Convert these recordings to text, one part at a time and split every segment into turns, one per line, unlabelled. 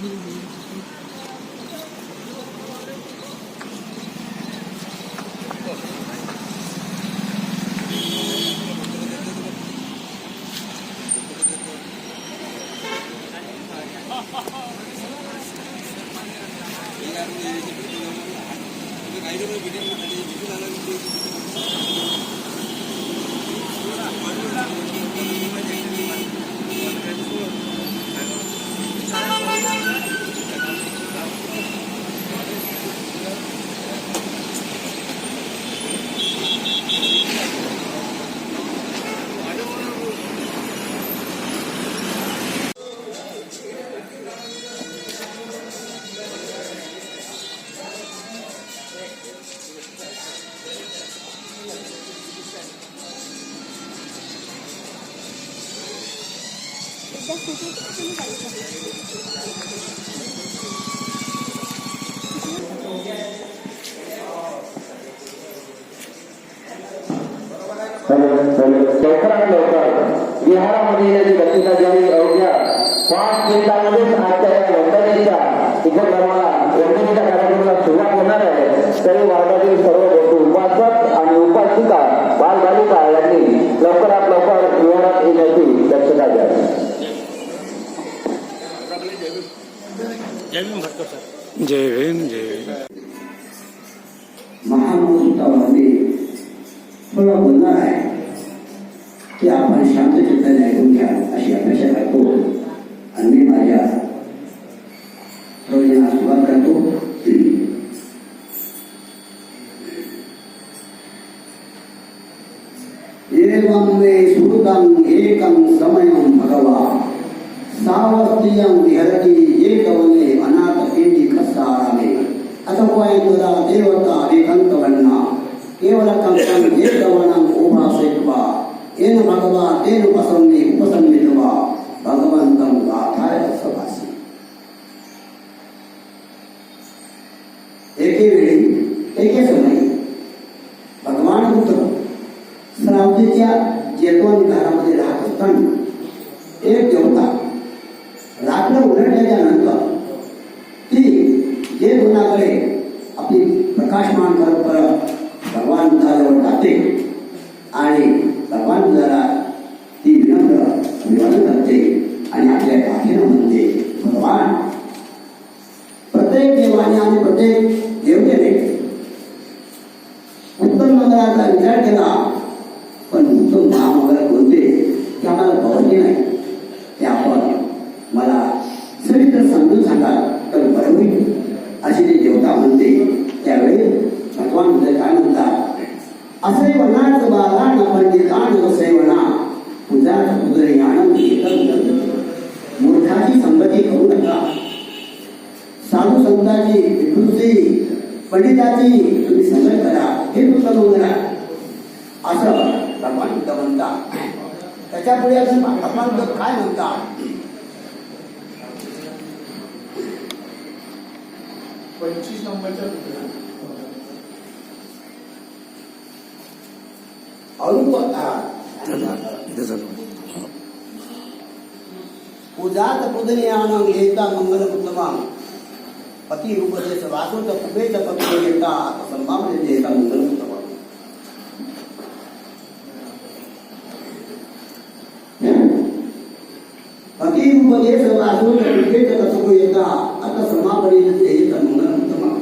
Mm-hmm. लवकरात लवकर विहारामध्ये येण्याची गतीला ज्यावेळी अवघ्या पाच मिनिटांमध्येच आजच्या या उपक्रमाला कार्यक्रमाला सुरुवात होणार आहे तरी वार्डातील सर्व उपासक आणि उपासिका बालबालिका यांनी लवकरात लवकर विहारात येण्याची दक्षता द्यावी
जय भीम जय भीम.
महामहोत्सवामध्ये थोडं बोलणार आहे की आपण शांत चित्ताने ऐकून घ्या अशी अपेक्षा करतो. आणि मी माझ्या प्रवचनास सुरुवात करतो. एवं मे एकं समयं भगवा सावस्त्रियं विहरति एकवने अनाथपिण्डी कस्सारामे अथवायतुरा देवता विकन्तवन्ना केवलकं एकवनं उभासयित्वा येन भगवा तेन उपसन्ने उपसन्नित्वा भगवन्तं गाथाय सभासि एके वेळी एके समयी भगवान बुद्ध श्रावतीच्या जेतवन घरामध्ये राहत असताना एक देवता रात्र उलटल्याच्या नंतर ती जे गुणाकडे आपली प्रकाशमान करत करत भगवान बुद्धाजवळ जाते आणि भगवान बुद्धाला ती विनम्र अभिवादन करते आणि आपल्या गाठीनं म्हणते भगवान प्रत्येक देवाने आणि प्रत्येक देवतेने उत्तम मंगळाचा विचार केला पण उत्तम महामंगळ कोणते ते आम्हाला कळले नाही ते आपण मला सविस्तर समजून सांगा तर बरं होईल अशी ती देवता म्हणते त्यावेळी भगवान बुद्ध काय म्हणतात असे वनाच बाला न पंडितान सेवना पूजा उदरे आनंद मूर्खाची संगती करू नका साधू संतांची विकृती पंडिताची तुम्ही संगत करा हे तुमचं करा असं भगवान बुद्ध म्हणतात त्याच्या पुढे अजून भगवान बुद्ध काय म्हणतात?
पंचवीस नंबरच्या
अरूप
चालू
पूजात पूजनीयानं येता मंगल उत्तमा पती रूपदेश वासुत कुबेत पत्र येता संभावने येता मंगल उत्तमा पती रूपदेश वासुत कुबेत पत्र येता आता समापने येता मंगल उत्तमा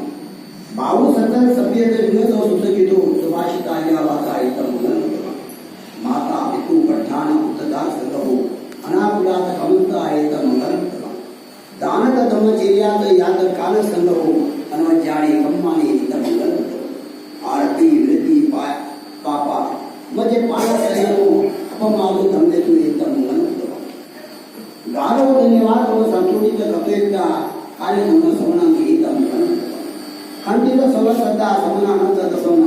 भाऊ सतत सभ्यत विनोद सुसकितो सुभाषिता या वाचा येता मंगल उत्तमा माता पितू पठाण उत्तदार संगहो अनाकुलात ಕಾಲ ಸಂಘವು ಅನ್ನುವ ಜಾಣೆ ಕಮ್ಮಾನೆಯಿಂದ ಮಗಳು ಆರತಿ ಇಳತಿ ಪಾಪ ಮತ್ತೆ ಪಾಲ ಸಂಘವು ಅಪ್ಪಮಾದು ತಂದೆ ತುಳಿಯುತ್ತ ಮಗನ ಗಾನವು ಧನ್ಯವಾದವು ಸಂತುಳಿತ ಕಥೆಯಿಂದ ಕಾಲಿ ನಮ್ಮ ಸೋನ ಗೀತ ಮಗನ ಖಂಡಿತ ಸೊಲಸದ್ದ ಸಮನ ಅನಂತದ ಸೋನ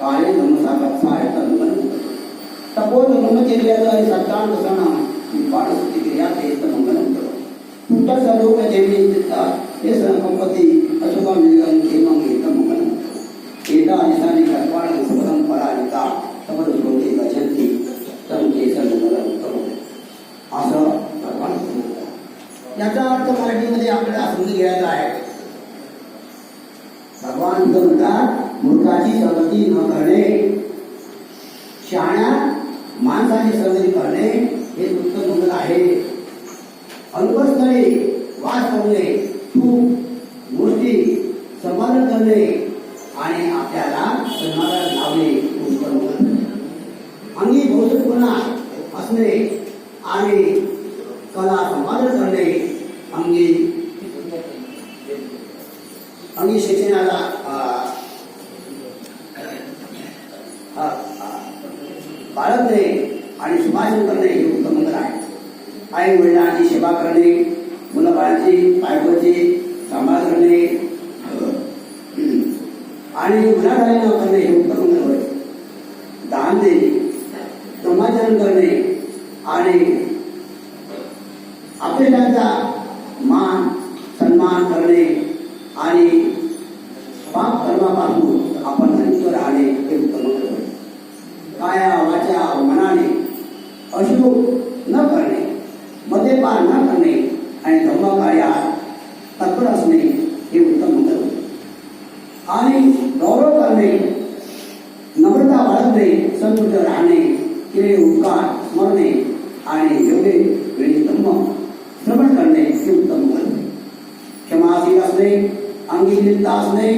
ಕಾಲಿ ನಮ್ಮ ಸಾಕ ಸಹಾಯಕ ಮಗನ ತಪ್ಪೋದು ನಮ್ಮ ಚೆರಿಯಾದ ಸತ್ತಾಂತ ಸೋನ ಈ ಪಾಡಿಸುತ್ತಿಗೆ ಯಾಕೆ ಮಂಗನ ಉಂಟು ಪುಟ್ಟ ಸ್ವರೂಪ ಜಮೀನಿದ್ದ दसना पाठस्थिती क्रिया ते येत हे संपत्ती अशुभा मिळून केमं येत मंगलम एता दिसाने कर्पाण स्मरण पराजिता समर श्रोते गच्छन्ति तम केसन मंगलम उत्तम असं भगवान याचा अर्थ मराठीमध्ये आपल्याला समजून घ्यायचा आहे. भगवान तर म्हणतात मूर्खाची संगती न करणे शाळा माणसाची संगती करणे हे उत्तम आहे. अल्पस्थळी वास करणे खूप गोष्टी समाधान करणे आणि आपल्याला सन्मानात लावणे अंगी भौतिकपणा असणे आणि कला समाधान करणे अंगी अंगी शिक्षणाला बाळगणे आणि सुभाषण करणे हे उत्तम मंत्र आहे. आई वडिलांची सेवा करणे मुलाबाळांची बायकोची सांभाळणे आणि गुन्हागारी न करणे हे उत्तम मंत्र दान देणे समाजन करणे आणि आपल्याचा मान सन्मान करणे आणि पाप कर्मापासून आपण मुक्त राहणे हे उत्तम होय काया वाचा मनाने अश्रू न करणे मद्यपान न करणे आणि धर्मकार्यात तत्पर असणे हे उत्तम मंत्र होय आणि गौरव करणे नम्रता बाळगणे राहणे केलेले उपकार स्मरणे आणि योग्य वेळी धम्म श्रवण करणे हे उत्तम गुण क्षमाशील असणे अंगीकृत असणे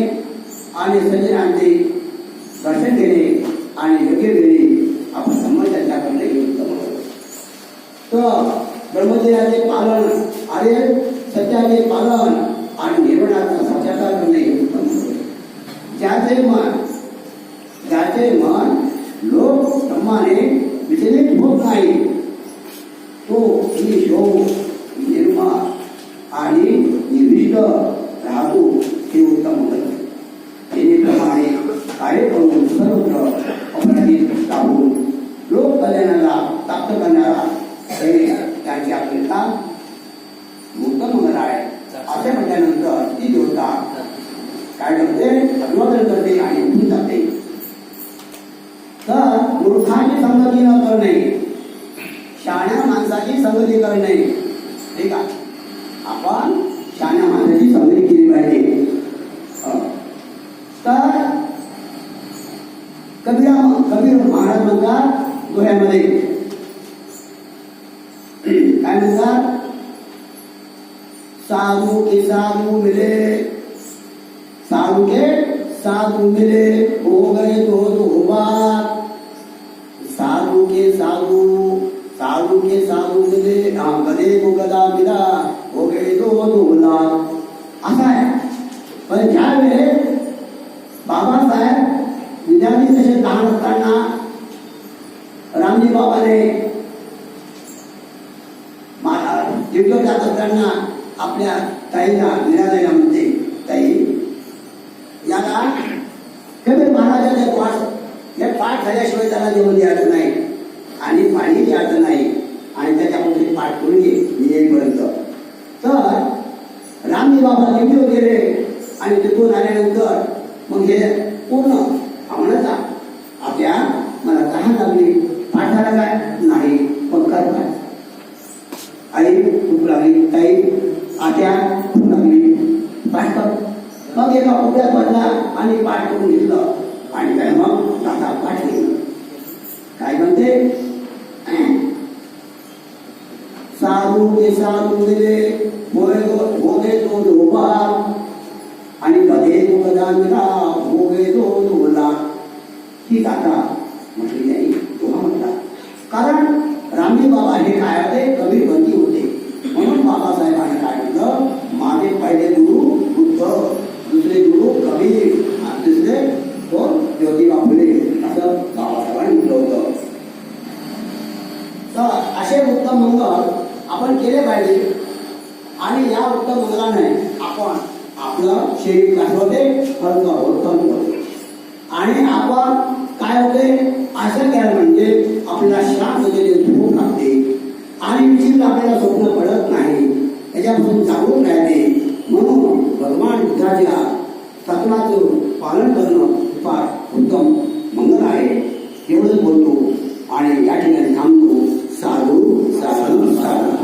आणि सज्जनांचे दर्शन घेणे आणि योग्य वेळी आपण धम्म चर्चा करणे हे उत्तम तर ब्रह्मचर्याचे पालन आर्य सत्याचे पालन आणि निर्माणाचा साक्षात्कार करणे हे उत्तम ज्याचे मन ज्याचे मन लोक धर्माने विचलित होत नाही तो ईशो निर्मा आणि निर्विष्ट राहतो हे उत्तम होत नेहमीप्रमाणे कार्य करून सर्वत्र अपराधीत राहून लोक कल्याणाला प्राप्त करणारा हे त्यांची आपल्याला साधु के साधु मिले गदे को गदा मिला हो? गए दो दो लाख असा आहे पण ज्या वेळेस बाबासाहेब विद्यार्थी तसे लहान असताना रामजी बाबाने युद्ध जात असताना आपल्या ताईला निरादया म्हणते ताई याला कबीर पाठ हे पाठ आणि पाणी द्यायचं नाही. आणि त्याच्यामध्ये पाठ करून घे. येईपर्यंत तर रामजी बाबा दिल्लीवर गेले. आणि तिथून आल्यानंतर मग हे पूर्ण आवडता आपल्या मला तहान लागली. पाठाला काय? नाही. पण कर काय आई खूप लागली. काही आत्या खूप लागली. पाठ कर. मग एका कोपऱ्यात बसला आणि पाठ करून घेतलं. आणि काय मग? दादा पाठ केलं. काय म्हणते? साधू ते साधू दिले भोगे तो डोबा आणि कधे तो कदा भोगे तो डोला ही गाथा म्हटली नाही तेव्हा म्हणतात. कारण रामजी बाबा हे काय होते? असला नाही. आपण आपलं शरीर काय होते उत्तम आणि आपण काय होते? असं केलं म्हणजे आपल्याला शांततेने झोप लागते. आणि विचित्र आपल्याला स्वप्न पडत नाही. त्याच्यापासून जागरूक राहते. म्हणून भगवान बुद्धाच्या तत्वाचं पालन करणं फार उत्तम मंगल आहे. एवढंच बोलतो. आणि या ठिकाणी थांबतो. साधू साधू साधू.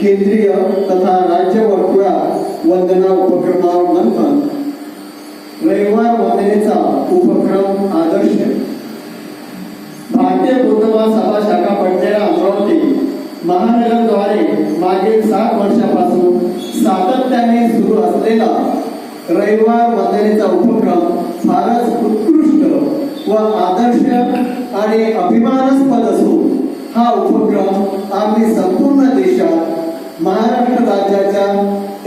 केंद्रीय तथा राज्य वर्तुळा वंदना उपक्रमानंतर रविवार वंदनेचा उपक्रम आदर्श भारतीय बौद्ध सभा शाखा पडलेल्या अमरावती महानगरद्वारे मागील सात वर्षापासून सातत्याने सुरू असलेला रविवार वंदनेचा उपक्रम फारच उत्कृष्ट व आदर्श आणि अभिमानास्पद असून हा उपक्रम आम्ही संपूर्ण देशात महाराष्ट्र राज्याच्या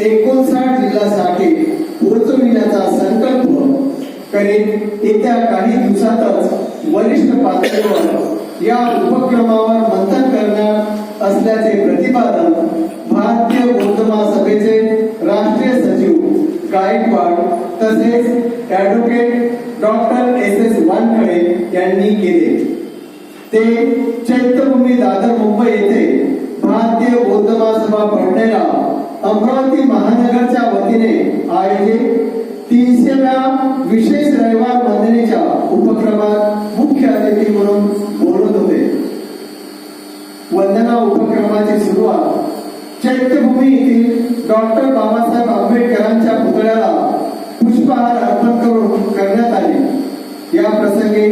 एकोणसाठ जिल्ह्यासाठी पोहोचविण्याचा संकल्प करीत येत्या काही दिवसातच वरिष्ठ पातळीवर या उपक्रमावर मंथन करणार असल्याचे प्रतिपादन भारतीय बौद्ध महासभेचे राष्ट्रीय सचिव गायकवाड तसेच advocate doctor S S Wankhede यांनी केले. ते चैत्यभूमी दादर मुंबई येथे भारतीय बौद्ध महासभा पडणेला अमरावती महानगरच्या वतीने आयोजित तीनशेव्या विशेष रविवार वंदनेच्या उपक्रमात मुख्य अतिथी म्हणून बोलत होते. वंदना उपक्रमाची सुरुवात चैत्यभूमी येथील डॉक्टर बाबासाहेब आंबेडकरांच्या पुतळ्याला पुष्पहार अर्पण करून करण्यात आले. या प्रसंगी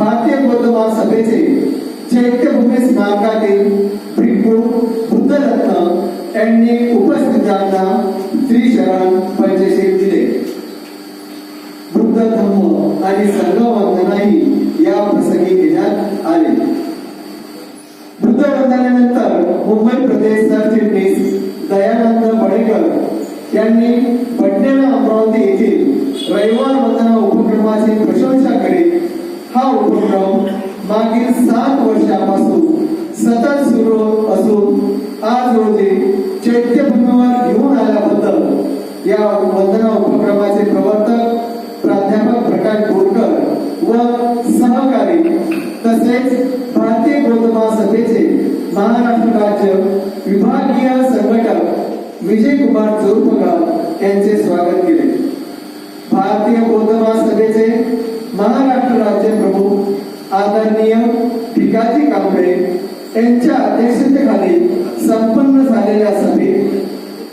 भारतीय बौद्ध महासभेचे चैत्यभूमी स्मारकातील भिक्खू बुद्धरत्न यांनी उपस्थितांना श्री शरण पंचशील दिले. बुद्ध धम्म आणि संघवंदनाही या प्रसंगी घेण्यात आले. बुद्ध वंदनेनंतर मुंबई प्रदेश सरचिटणीस दयानंद बडेकर यांनी पटणेला अमरावती येथील रविवार वंदना उपक्रमाची प्रशंसा करीत हा उपक्रम मागील सात वर्षापासून सतत सुरू असून आज रोजी चैत्यभूमीवर घेऊन आल्याबद्दल या वंदना उपक्रमाचे प्रवर्तक प्राध्यापक प्रकाश बोरकर व सहकारी तसेच भारतीय बौद्ध सभेचे महाराष्ट्र राज्य विभागीय संघटक विजय कुमार चोरपगार यांचे स्वागत केले. भारतीय बौद्ध सभेचे महाराष्ट्र राज्य प्रमुख आदरणीय भिकाजी कांबळे यांच्या अध्यक्षतेखाली संपन्न झालेल्या सभेत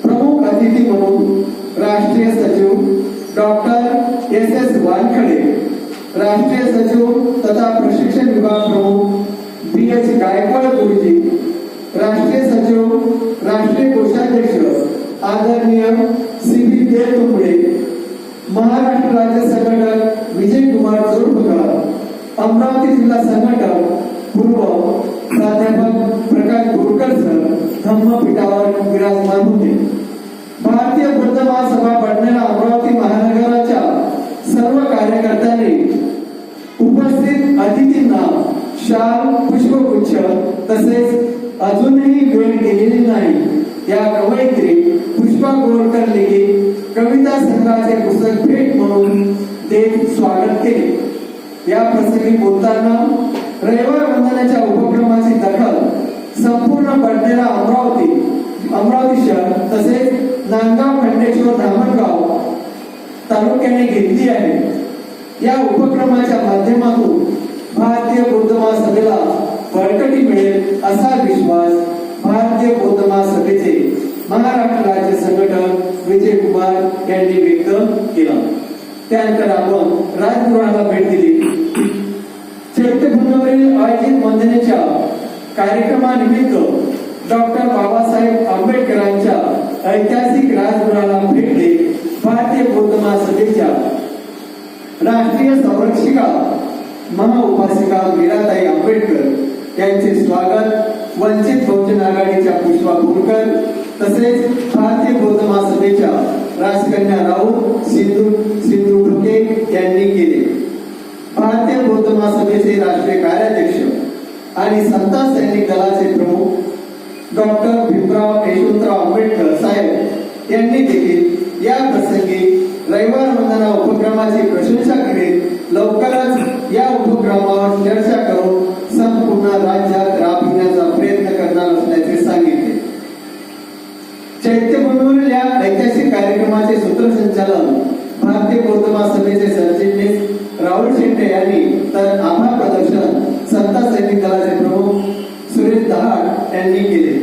प्रमुख अतिथी म्हणून राष्ट्रीय सचिव डॉक्टर एस एस वानखडे राष्ट्रीय सचिव तथा प्रशिक्षण विभाग प्रमुख बी एच गायकवाड गुरुजी राष्ट्रीय सचिव राष्ट्रीय कोषाध्यक्ष आदरणीय सी बी देवतुंबडे महाराष्ट्र राज्य संघटक विजय कुमार चोरपकर अमरावती जिल्हा संघटक पूर्व प्राध्यापक प्रकाश बोरकर सर धम्मपीठावर विराजमान होते भारतीय बौद्ध महासभा पडणाऱ्या अमरावती महानगराच्या सर्व कार्यकर्त्यांनी उपस्थित अतिथींना शाल पुष्पगुच्छ तसेच अजूनही वेळ गेलेली नाही. या कवयित्री पुष्पा गोरकर लिखित कविता संघाचे पुस्तक भेट म्हणून ते स्वागत केले. या प्रसंगी बोलताना रविवार वंदनाच्या उपक्रमाची दखल संपूर्ण पडलेला अमरावती अमरावती शहर तसेच नांदगाव खंडेश्वर धामणगाव तालुक्याने घेतली आहे. या उपक्रमाच्या माध्यमातून भारतीय बौद्ध महासभेला बळकटी मिळेल असा विश्वास भारतीय बौद्ध महासभेचे महाराष्ट्र राज्य संघटन विजय कुमार यांनी व्यक्त केला. त्यानंतर आपण राजपुराणाला भेट दिली. चैत्यभूमीवरील आयोजित वंदनेच्या कार्यक्रमानिमित्त डॉक्टर बाबासाहेब आंबेडकरांच्या ऐतिहासिक राजगुणाला भेटले भारतीय बौद्ध महासभेच्या राष्ट्रीय संरक्षिका महाउपासिका मीराताई आंबेडकर यांचे स्वागत वंचित बहुजन आघाडीच्या पुष्पा बोरकर तसेच भारतीय बौद्ध महासभेच्या राजकन्या राऊत सिंधू सिंधू ढोके यांनी केले. भारतीय बौद्ध महासभेचे राष्ट्रीय कार्याध्यक्ष आणि संत सैनिक दलाचे प्रमुख डॉक्टर भीमराव यशवंतराव आंबेडकर साहेब यांनी देखील या प्रसंगी रविवार वंदना उपक्रमाची प्रशंसा करीत लवकरच या उपक्रमावर चर्चा करून संपूर्ण राज्यात राबविण्याचा प्रयत्न करणार असल्याचे सांगितले. चैत्यभूमीवरील या ऐतिहासिक कार्यक्रमाचे सूत्रसंचालन भारतीय बौद्ध सभेचे सरचिटणीस राहुल शेट्टे यांनी तर आभार प्रदर्शन संता सैनिक दलाचे प्रमुख सुरेश दहाड यांनी केले.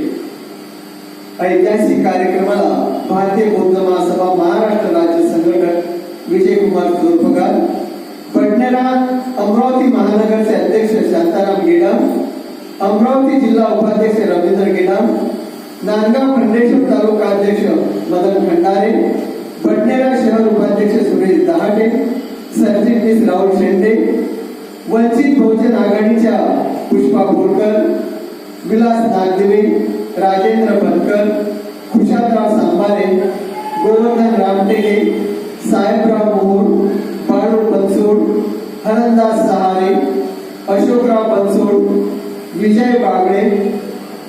ऐतिहासिक कार्यक्रमाला भारतीय बौद्ध महासभा महाराष्ट्र राज्य संघटक विजयकुमार जोरपगार पटनेरा अमरावती महानगरचे अध्यक्ष शांताराम गेडाम अमरावती जिल्हा उपाध्यक्ष रवींद्र गेडाम नांदगाव खंडेश्वर तालुका अध्यक्ष मदन खंडारे बडनेरा शहर उपाध्यक्ष सुरेश दहाटे सरचिटणीस राहुल शेंडे वंचित बहुजन आघाडीच्या पुष्पा बोरकर विलास नागदिवे राजेंद्र बनकर खुशालराव सांबारे गोवर्धन रामटेके साहेबराव मोहोळ बाळू बनसोड हरंदास सहारे अशोकराव बनसोड विजय बागडे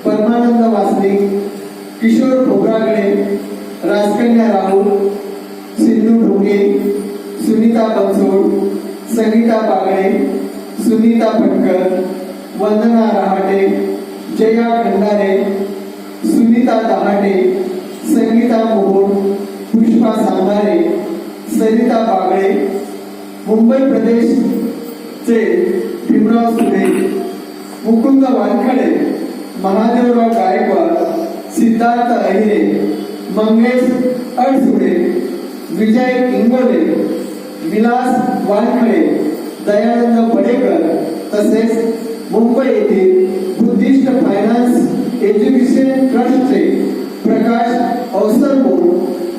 परमानंद वासनिक किशोर खोब्रागडे राजकन्या राहुल सिंधू ढोके सुनीता बनसोड सनीता बागडे सुनीता भटकर वंदना रहाटे जया खंडारे सुनीता दहाटे संगीता मोहोळ पुष्पा सांबारे सरिता बागडे मुंबई प्रदेशचे भीमराव सुरे मुकुंद वानखडे महादेवराव गायकवाड सिद्धार्थ अहिरे मंगेश अडसुडे विजय इंगोले विलास वानखळे दयानंद पडेकर तसेच मुंबई येथील बुद्धिस्ट फायनान्स एज्युकेशन ट्रस्टचे प्रकाश अवसरपूर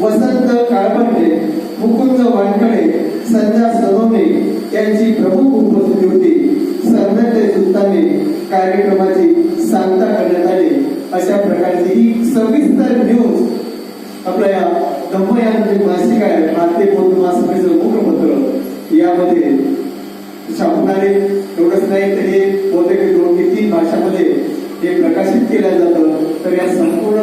वसंत काळपंडे मुकुंद वानखळे संध्या सनोने यांची प्रमुख उपस्थिती होती. सरनाटे सुलताने कार्यक्रमाचे सविस्तर न्यूज आपल्या या धम्मयान जे मासिक आहे भारतीय बौद्ध महासभेचं मुखपत्र यामध्ये छापणारे एवढंच नाही तर हे बहुतेक दोन ते तीन भाषामध्ये हे प्रकाशित केलं जातं. तर या संपूर्ण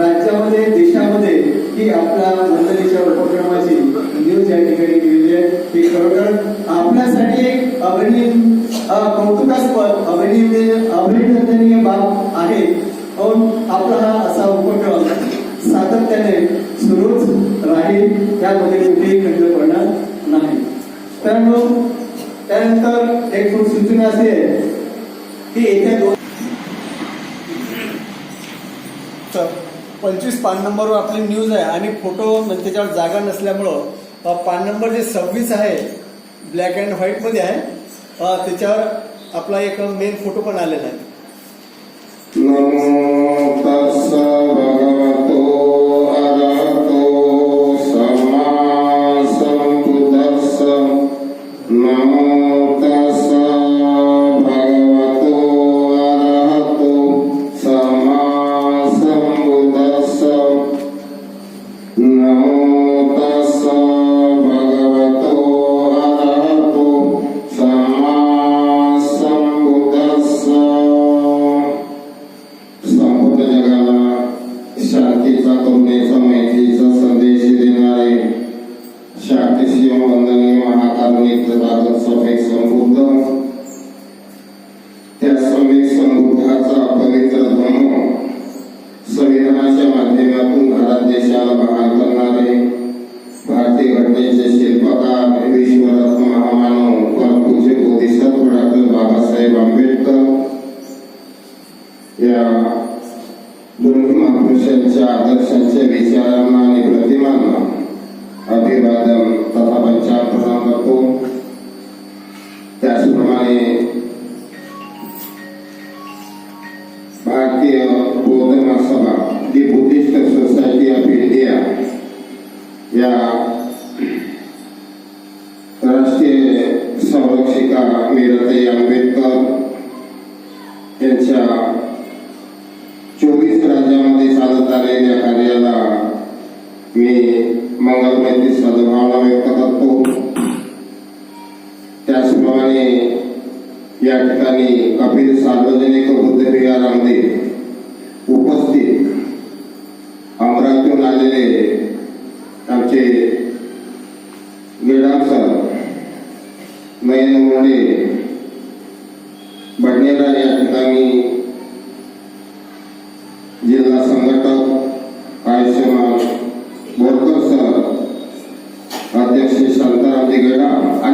राज्यामध्ये देशामध्ये ही आपल्या मंडळीच्या उपक्रमाची न्यूज या ठिकाणी दिलेली आहे. ही खरोखर आपल्यासाठी एक अभिनय कौतुकास्पद अभिनय म्हणजे अभिनंदनीय बाब आहे. आपला हा सातत्याने सुरूच राहील त्यामध्ये कुठेही खंड पडणार नाही. त्यामुळे त्यानंतर एक सूचना अशी आहे की येत्या दोन
पंचवीस पान नंबरवर आपली न्यूज आहे आणि फोटो म्हणजे त्याच्यावर जागा नसल्यामुळं पान नंबर जे सव्वीस आहे ब्लॅक अँड व्हाईटमध्ये आहे त्याच्यावर आपला एक मेन फोटो पण आलेला आहे.
भारतीय सभा महासभा the Buddhist Society of India या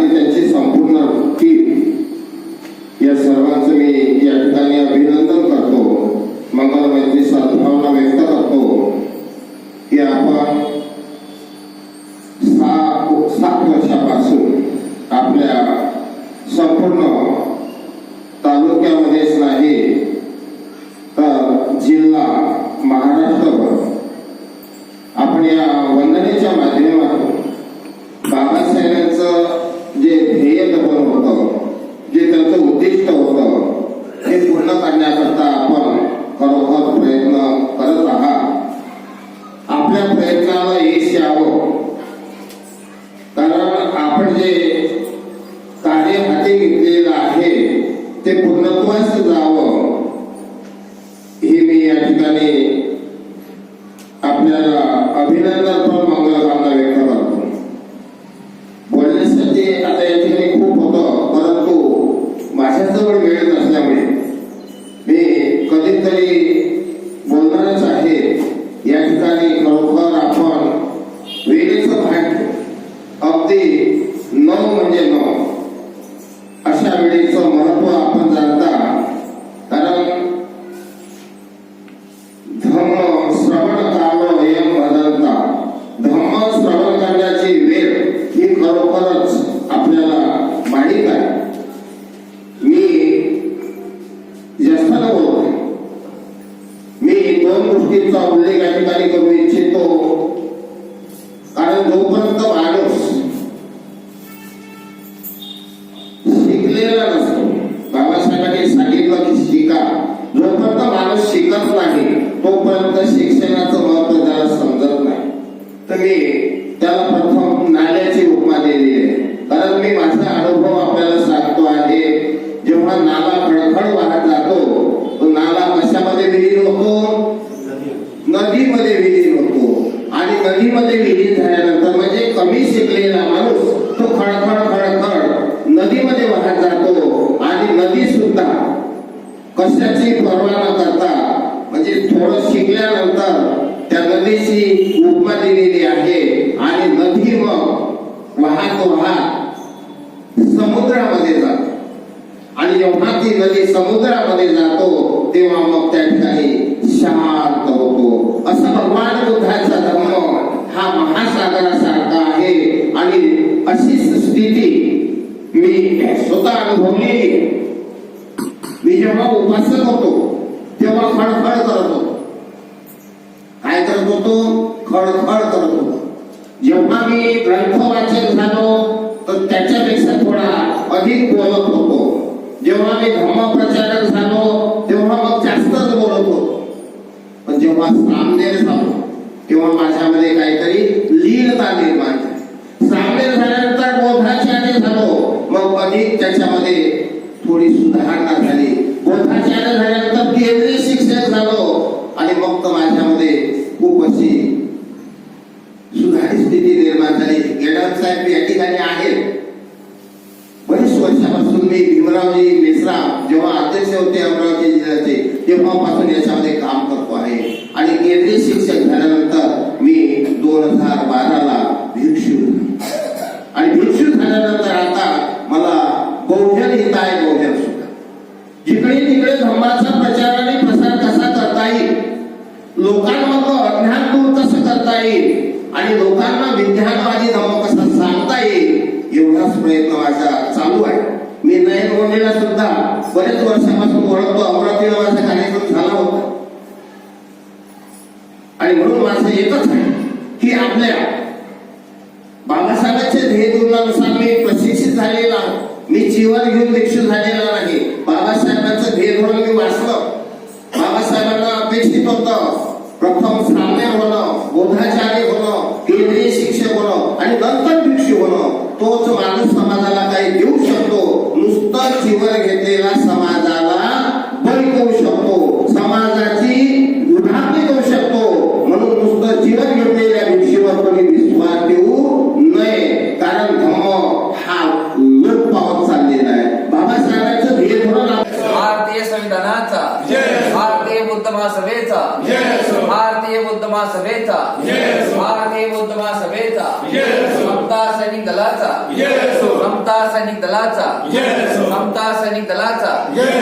आणि त्यांची संपूर्ण कारण आपण जे कार्य हाती घेतलेलं आहे ते पूर्णत्वास जावं हे मी या ठिकाणी आपल्याला अभिनंदन पण मंगलकामना व्यक्त करतो बोलण्यासाठी आता या ठिकाणी खूप होतं परंतु माझ्याजवळ वेळ नसल्यामुळे मी कधीतरी बोलणारच आहे या ठिकाणी खरोखर आपण वेळेचं भाग्य अगदी नऊ म्हणजे नऊ अशा वेळेचं महत्त्व आपण जाणता कारण धम्म श्रवण काल वयम बदलता धम्म श्रवण करण्याची वेळ ही खरोखरच आपल्याला माहीत आहे. मी जास्त बोलतोय मी दोन गोष्टींचा उल्लेख या ठिकाणी करू इच्छितो. कारण जोपर्यंत कशाची पर्वा न करता म्हणजे थोडं शिकल्यानंतर त्या नदीची उपमा दिलेली आहे आणि नदी मग वाहत वाहत समुद्रामध्ये जाते. आणि जेव्हा ती नदी समुद्रामध्ये जातो तेव्हा मग त्या ठिकाणी शांत होतो. असं भगवान बुद्धाचा धर्म हा महासागरासारखा आहे. आणि अशी स्थिती मी स्वतः अनुभवलेली आहे. मी जेव्हा उपासना होतो तेव्हा खडखड करत होतो. काय करत होतो? खडखड करत होतो. जेव्हा मी ग्रंथ वाचन झालो तर त्याच्यापेक्षा थोडा अधिक बोलत होतो. जेव्हा मी धर्मप्रचारक झालो तेव्हा मग जास्तच बोलत होतो. पण जेव्हा सामने झालो तेव्हा माझ्यामध्ये काहीतरी लीनता निर्माण झाली. सामने झाल्यानंतर बोधाचार्य झालो मग अधिक त्याच्यामध्ये थोडी सुधारणा झाली. बोधाचार्य झाल्यानंतर केंद्रीय शिक्षक झालो. आणि मग तर माझ्यामध्ये खूप अशी सुधारित स्थिती निर्माण झाली. गेडाम साहेब या ठिकाणी आहेत. बरीच वर्षापासून मी भीमरावजी मेश्राम जेव्हा अध्यक्ष होते अमरावती जिल्ह्याचे तेव्हापासून याच्यामध्ये काम करतो आहे आणि केंद्रीय शिक्षक झाल्यानंतर मी दोन हजार बाराला भिक्षू झालो. आणि भिक्षू झाल्यानंतर आता मला बहुजन हित आहे बहुजन सुद्धा जिकडे तिकडे धर्माचा प्रचार आणि प्रसार कसा करता येईल लोकांमधलं अज्ञान दूर कसं करता येईल? आणि लोकांना विज्ञानवादी धर्म कसा सांगता येईल? एवढाच प्रयत्न माझा चालू आहे. मी नयन गोंडेला सुद्धा बरेच वर्षापासून ओळखतो. अमरावतीला माझा कार्यक्रम झाला होता. आणि म्हणून माझं एकच आहे की आपल्या बाबासाहेबांच्या ध्येयधोरणानुसार मी प्रशिक्षित झालेला मी जीवन घेऊन दीक्षित झालेला नाही. बाबासाहेबांचं ध्येयधोरण मी वाचलं. बाबासाहेबांना अपेक्षित होतं. प्रथम साम्य होणं बोधाचार्य होणं केंद्रीय शिक्षक होणं आणि नंतर भिक्षू होणं तोच माणूस समाजाला काही देऊ शकतो. नुसतं जीवन घेतलेला समाजाला बळी देऊ शकतो. समाजाची दुधारणी करू शकतो. म्हणून नुसतं जीवन
सैनिक दलाचा समता सैनिक दलाचा जय